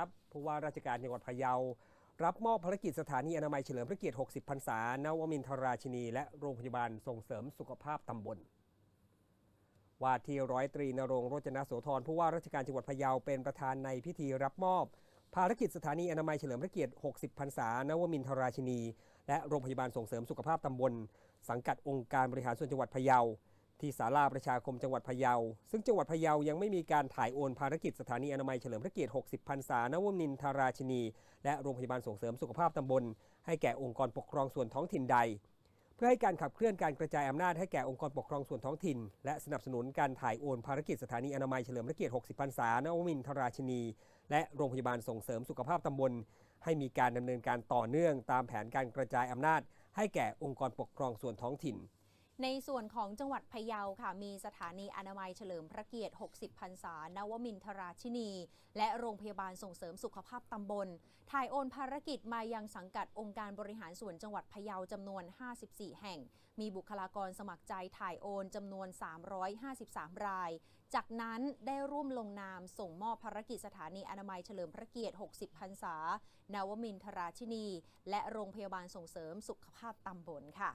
ครับผู้ว่าราชการจังหวัดพะเยา รับมอบภารกิจสถานีอนามัยเฉลิมพระเกียรติ 60 พรรษา นวมินทราชินี และโรงพยาบาลส่งเสริมสุขภาพตำบล ว่าที่ร้อยตรีนรงโรจนโสธรผู้ว่าราชการจังหวัดพะเยาเป็นประธานในพิธีรับมอบ ภารกิจสถานีอนามัยเฉลิมพระเกียรติ 60 พรรษา นวมินทราชินี และโรงพยาบาลส่งเสริมสุขภาพตำบล สังกัดองค์การบริหารส่วนจังหวัดพะเยา ที่ศาลาประชาคมจังหวัดพะเยา ซึ่งจังหวัดพะเยายังไม่มีการถ่ายโอนภารกิจสถานีอนามัยเฉลิมพระเกียรติ 60 พรรษานวมินทราชินี และโรงพยาบาลส่งเสริมสุขภาพตำบล ให้แก่องค์กรปกครองส่วนท้องถิ่นใด เพื่อให้การขับเคลื่อนการกระจายอำนาจให้แก่องค์กรปกครองส่วนท้องถิ่น และสนับสนุนการถ่ายโอนภารกิจสถานีอนามัยเฉลิมพระเกียรติ 60 พรรษานวมินทราชินี และโรงพยาบาลส่งเสริมสุขภาพตำบล ให้มีการดำเนินการต่อเนื่องตามแผนการกระจายอำนาจ ให้แก่องค์กรปกครองส่วนท้องถิ่น ในส่วนของจังหวัดพะเยาค่ะ มีสถานีอนามัยเฉลิมพระเกียรติ 60 พรรษานวมินทราชินี และโรงพยาบาลส่งเสริมสุขภาพตำบล ถ่ายโอนภารกิจมายังสังกัดองค์การบริหารส่วนจังหวัดพะเยาจำนวน 54 แห่ง มีบุคลากรสมัครใจถ่ายโอนจำนวน 353 ราย จากนั้นได้ร่วมลงนามส่งมอบภารกิจสถานีอนามัยเฉลิมพระเกียรติ 60 พรรษานวมินทราชินี และโรงพยาบาลส่งเสริมสุขภาพตำบลค่ะ